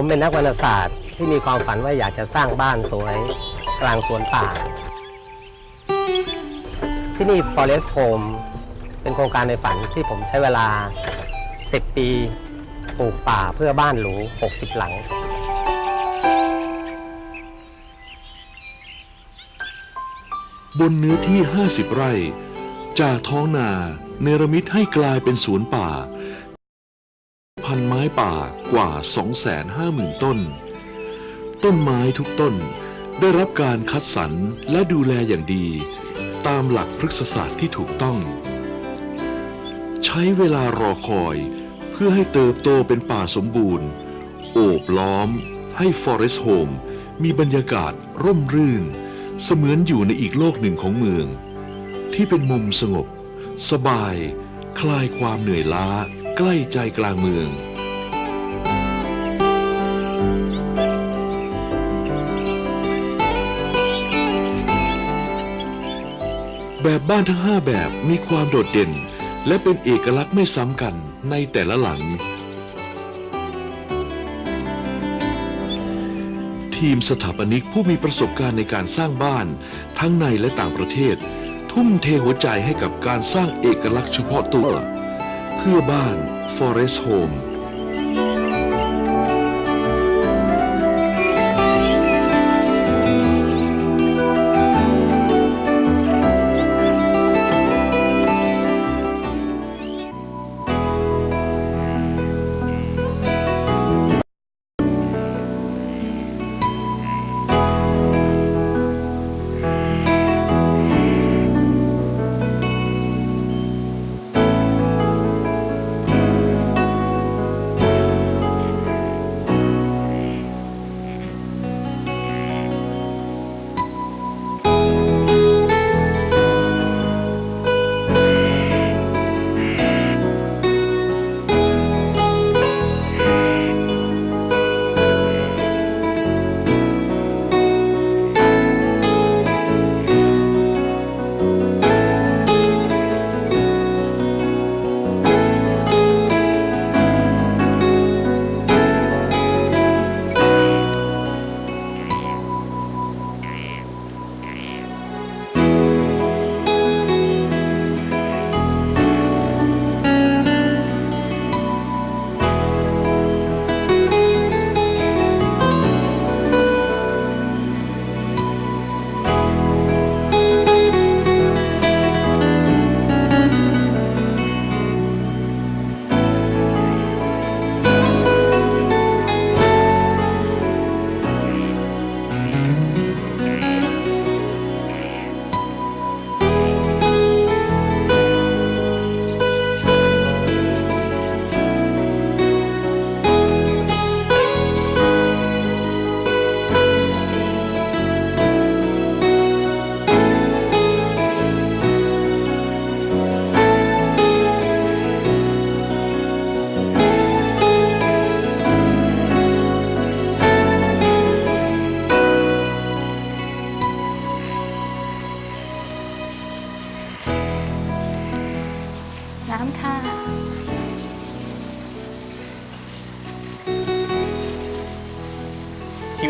ผมเป็นนักวรรณศาสตร์ที่มีความฝันว่าอยากจะสร้างบ้านสวยกลางสวนป่า ที่นี่ Forest Home เป็นโครงการในฝันที่ผมใช้เวลา 10 ปีปลูกป่าเพื่อบ้านหรู 60 หลัง บนเนื้อที่ 50 ไร่ จากท้องนาเนรมิตให้กลายเป็นสวนป่า พันไม้ป่ากว่า 250,000 ต้น ต้นไม้ทุกต้นได้รับการคัดสรรและดูแลอย่างดี ตามหลักพฤกษศาสตร์ที่ถูกต้อง ใช้เวลารอคอยเพื่อให้เติบโตเป็นป่าสมบูรณ์ โอบล้อม ให้ Forest Home มีบรรยากาศร่มรื่น เสมือนอยู่ในอีกโลกหนึ่งของเมือง ที่เป็นมุมสงบ สบาย คลายความเหนื่อยล้า ใกล้ใจกลางเมือง แบบบ้านทั้ง5แบบมีความโดดเด่น และเป็นเอกลักษณ์ไม่ซ้ำกันในแต่ละหลัง ทีมสถาปนิกผู้มีประสบการณ์ในการสร้างบ้านทั้งในและต่างประเทศ ทุ่มเทหัวใจให้กับการสร้างเอกลักษณ์เฉพาะตัว เพื่อบ้าน Forest Home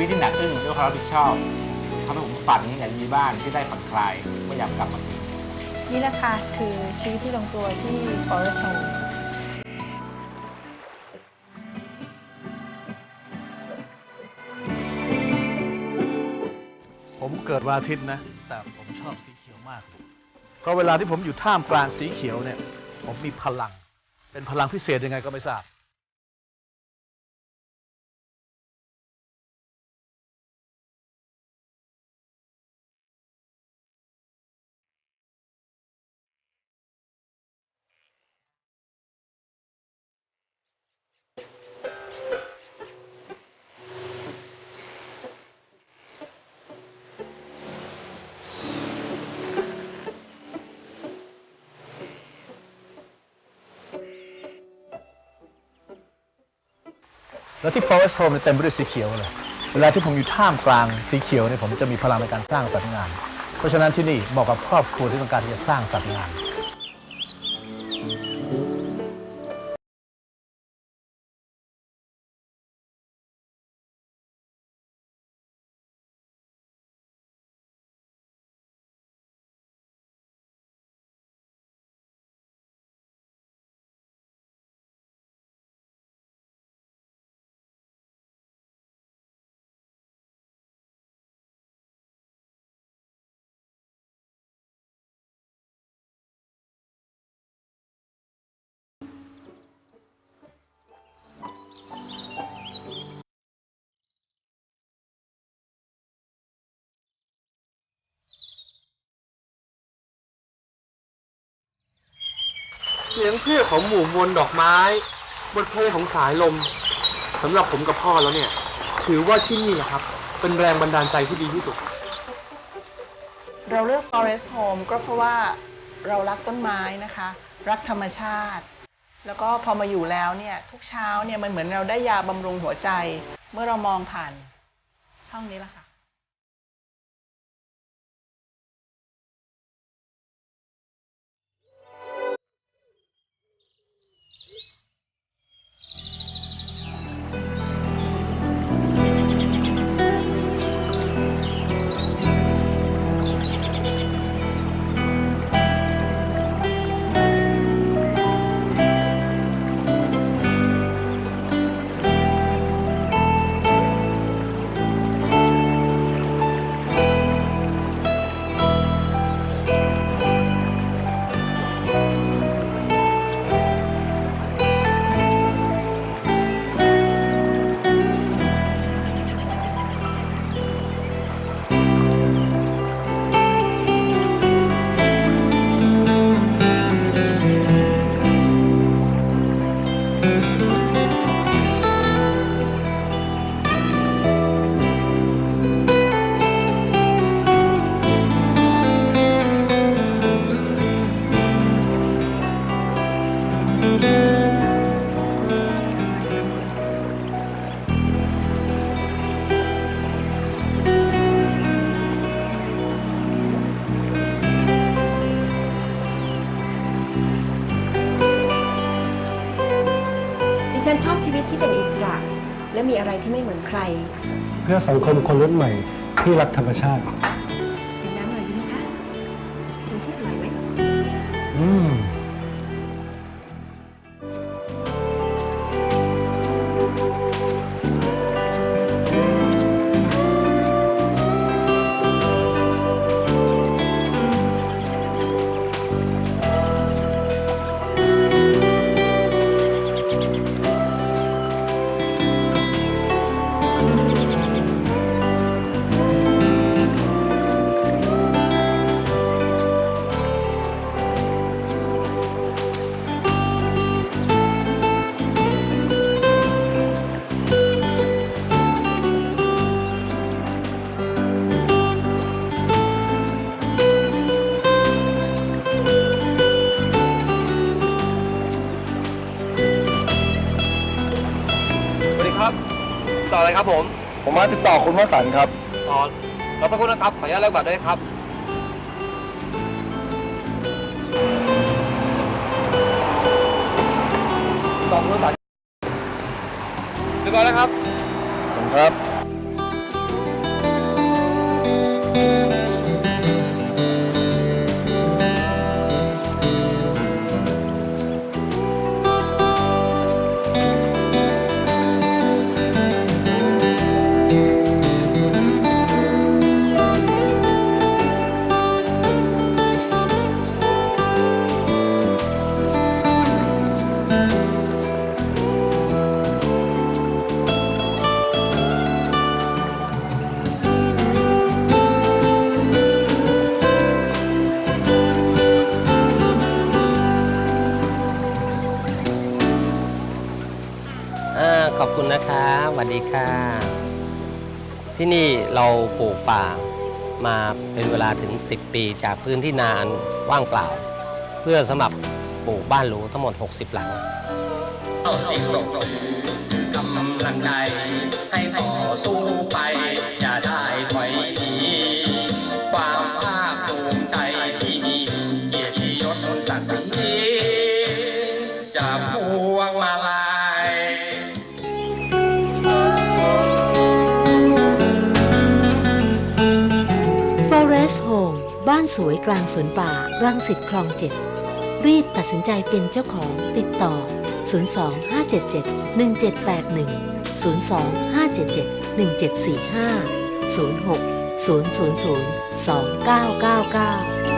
วิตที่หนักอึ้งด้วยความรับผิดชอบทำให้ผมฝันอยากมีบ้านที่ได้ผ่อนคลายเมื่อยามกลับมาที่นี่แหละค่ะคือชีวิตที่ลงตัวที่ Forest Home ผมเกิดวันอาทิตย์นะ แต่ผมชอบสีเขียวมากเลยเพราะเวลาที่ผมอยู่ท่ามกลางสีเขียวเนี่ย ผมมีพลัง เป็นพลังพิเศษยังไงก็ไม่ทราบ แล้วที่ Forest Home เต็มไปด้วยสีเขียวเลย เวลาที่ผมอยู่ท่ามกลางสีเขียวเนี่ยผมจะมีพลังในการสร้างสรรค์งาน เพราะฉะนั้นที่นี่เหมาะกับครอบครัวที่ต้องการที่จะสร้างสรรค์งาน สียงเพรียของหมู่มวลดอกไม้บทเพลงของสายลมสำหรับผมกับพ่อแล้วเนี่ย ถือว่าที่นี่แหละครับ เป็นแรงบันดาลใจที่ดีที่สุด เราเลือก forest home ก็เพราะว่าเรารักต้นไม้นะคะ รักธรรมชาติ แล้วก็พอมาอยู่แล้วเนี่ย ทุกเช้าเนี่ยมันเหมือนเราได้ยาบำรุงหัวใจ เมื่อเรามองผ่านช่องนี้ละค่ะ มีอะไรที่ไม่เหมือนใคร เพื่อสังคมคนรุ่นใหม่ที่รักธรรมชาติ ครับผม ผมมาติดต่อคุณวสันต์ครับต่อเราสักครู่นะครับ ขออนุญาตแลกบัตรด้วยครับ ต่อคุณวสันต์เรียบร้อยแล้วครับ ผมครับ สวัสดีค่ะ ที่นี่เราปลูกป่ามาเป็นเวลาถึง 10 ปีจากพื้นที่นาอันว่างเปล่า เพื่อสำหรับปลูกบ้านหรูทั้งหมด 60 หลัง บ้านสวยกลางสวนป่ารังสิตคลองเจ็ดรีบตัดสินใจเป็นเจ้าของติดต่อ 02 577 1781 02 577 1745 06 000 2999